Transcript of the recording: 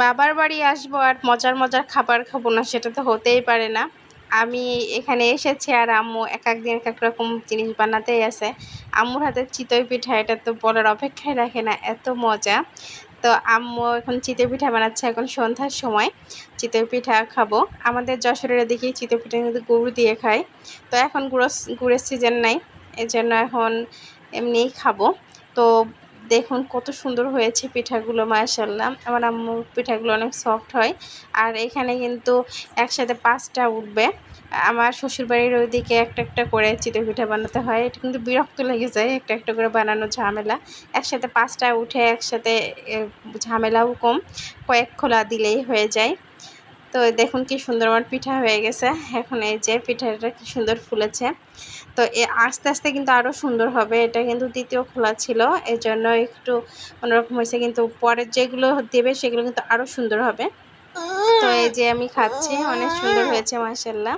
বাবার বাড়ি আসব আর মজার মজার খাবার খাব না, সেটা তো হতেই পারে না। আমি এখানে এসেছি আর আম্মু এক একদিন এক এক রকম জিনিস বানাতেই আছে। আম্মুর হাতের চিতই পিঠা, এটা তো বলার অপেক্ষায় রাখে না, এত মজা। তো আম্মু এখন চিতই পিঠা বানাচ্ছে এখন সন্ধ্যার সময়, চিতই পিঠা খাব। আমাদের যশোরের দিকে চিতই পিঠা কিন্তু গুড় দিয়ে খায়। তো এখন গুঁড়ো গুড়ের সিজন নাই এই জন্য এখন এমনিই খাব। তো দেখুন কত সুন্দর হয়েছে পিঠাগুলো মাশাল্লাহ আমার আম্মু পিঠাগুলো অনেক সফট হয়। আর এখানে কিন্তু একসাথে পাঁচটা উঠবে। আমার শ্বশুরবাড়ির ওইদিকে একটা একটা করে চিতই পিঠা বানাতে হয়। এটা কিন্তু বিরক্ত লেগে যায় একটা একটা করে বানানো ঝামেলা। একসাথে পাঁচটা উঠে একসাথে ঝামেলাও কম। কয়েক খোলা দিলেই হয়ে যায়। তো দেখুন কি সুন্দর আমার পিঠা হয়ে গেছে। এখন এই যে পিঠাটা কি সুন্দর ফুলেছে। তো এ আস্তে আস্তে কিন্তু আরও সুন্দর হবে। এটা কিন্তু দ্বিতীয় খোলা ছিল। এই জন্য একটু অন্যরকম হয়েছে। কিন্তু পরের যেগুলো দেবে সেগুলো কিন্তু আরও সুন্দর হবে। তো এই যে আমি খাচ্ছি। অনেক সুন্দর হয়েছে মাসাল্লাহ